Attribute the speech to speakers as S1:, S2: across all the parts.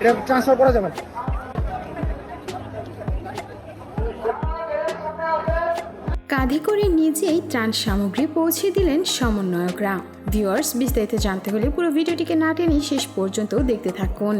S1: এটা ট্রান্সফার করা যাবে
S2: কাঁধে করে নিজেই ত্রাণ সামগ্রী পৌঁছে দিলেন সমন্বয়করা। ভিউয়ার্স বিস্তারিত জানতে হলে পুরো ভিডিওটিকে না টেনে শেষ পর্যন্ত দেখতে থাকুন।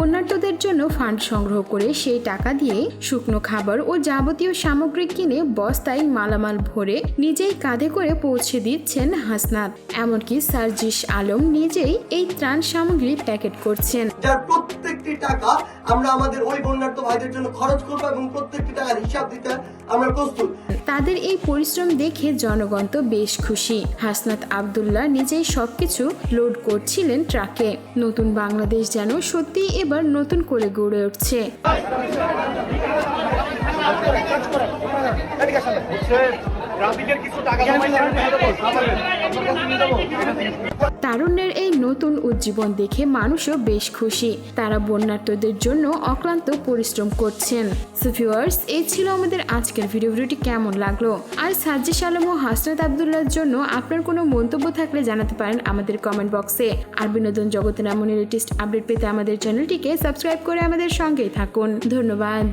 S2: বন্যার্তদের জন্য ফান্ড সংগ্রহ করে সেই টাকা দিয়ে শুকনো খাবার ও যাবতীয় সামগ্রী কিনে বস্তায় মালামাল ভরে নিজেই কাঁধে করে পৌঁছে দিচ্ছেন হাসনাত। এমনকি সার্জিস আলম নিজেই এই ত্রাণ সামগ্রী প্যাকেট করছেন।
S3: যার প্রত্যেকটি টাকা আমরা আমাদের ওই বন্যার্থ ভাইদের জন্য খরচ করব এবং প্রত্যেকটি টাকার হিসাব দিতে আমরা প্রস্তুত।
S2: তাদের এই পরিশ্রম দেখে জনগণ তো বেশ খুশি। হাসনাত আবদুল্লাহ নিজেই সবকিছু লোড করছিলেন ট্রাকে। নতুন বাংলাদেশ যেন সত্যিই এবার নতুন করে গড়ে উঠছে। তারুণ্যের নতুন উজ্জীবন দেখে মানুষও বেশ খুশি। তারা বন্যার্থদের জন্য অক্লান্ত পরিশ্রম করছেন। সুফিওয়ার্স, এই ছিল আমাদের আজকের ভিডিও ভিডিওটি কেমন লাগল? আর সাজ্জিস আলম ও হাসনাত আবদুল্লার জন্য আপনার কোনো মন্তব্য থাকলে জানাতে পারেন আমাদের কমেন্ট বক্সে আর বিনোদন জগতের এমন লেটেস্ট আপডেট পেতে আমাদের চ্যানেলটিকে সাবস্ক্রাইব করে আমাদের সঙ্গেই থাকুন। ধন্যবাদ।